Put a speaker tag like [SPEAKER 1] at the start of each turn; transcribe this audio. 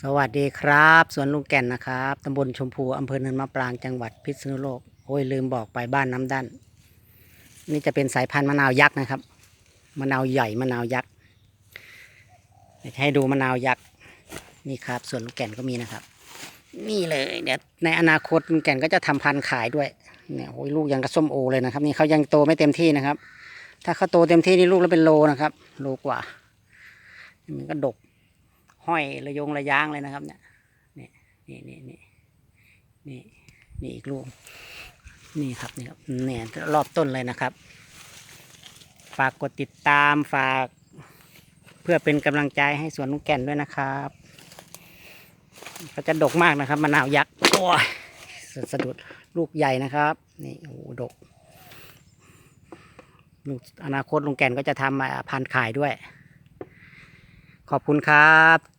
[SPEAKER 1] สวัสดีครับสวนลุงแก่นนะครับตำบลชมพูอำเภอเนินมะปรางจังหวัดพิษณุโลกโอ้ยลืมบอกไปบ้านน้ำด้านนี่จะเป็นสายพันธุ์มะนาวยักษ์นะครับมะนาวใหญ่มะนาวยักษ์ให้ดูมะนาวยักษ์นี่ครับสวนลุงแก่นก็มีนะครับ นี่เลยเดี๋ยวในอนาคตลุงแก่นก็จะทำพันธุ์ขายด้วยเนี่ยโอ้ยลูกยังกระส้มโอเลยนะครับ นี่เขายังโตไม่เต็มที่นะครับ ถ้าเขาโตเต็มที่นี่ลูกแล้วเป็นโลนะครับ โลกว่า มันก็ดก ห้อยระยงระยางเลยนะครับ เนี่ยนี่นี่นี่นี่นี่นี่อีกลูกนี่ครับนี่ครับเนี่ยรอบต้นเลยนะครับ ฝากกดติดตามฝากเพื่อเป็นกำลังใจให้สวนลุงแก่นด้วยนะครับเขาจะดกมากนะครับมะนาวยักษ์โอ้ยสะดุดลูกใหญ่นะครับ นี่โอ้โดกลูกอนาคตลุงแก่นก็จะทำอ่าพันขายด้วย ขอบคุณครับ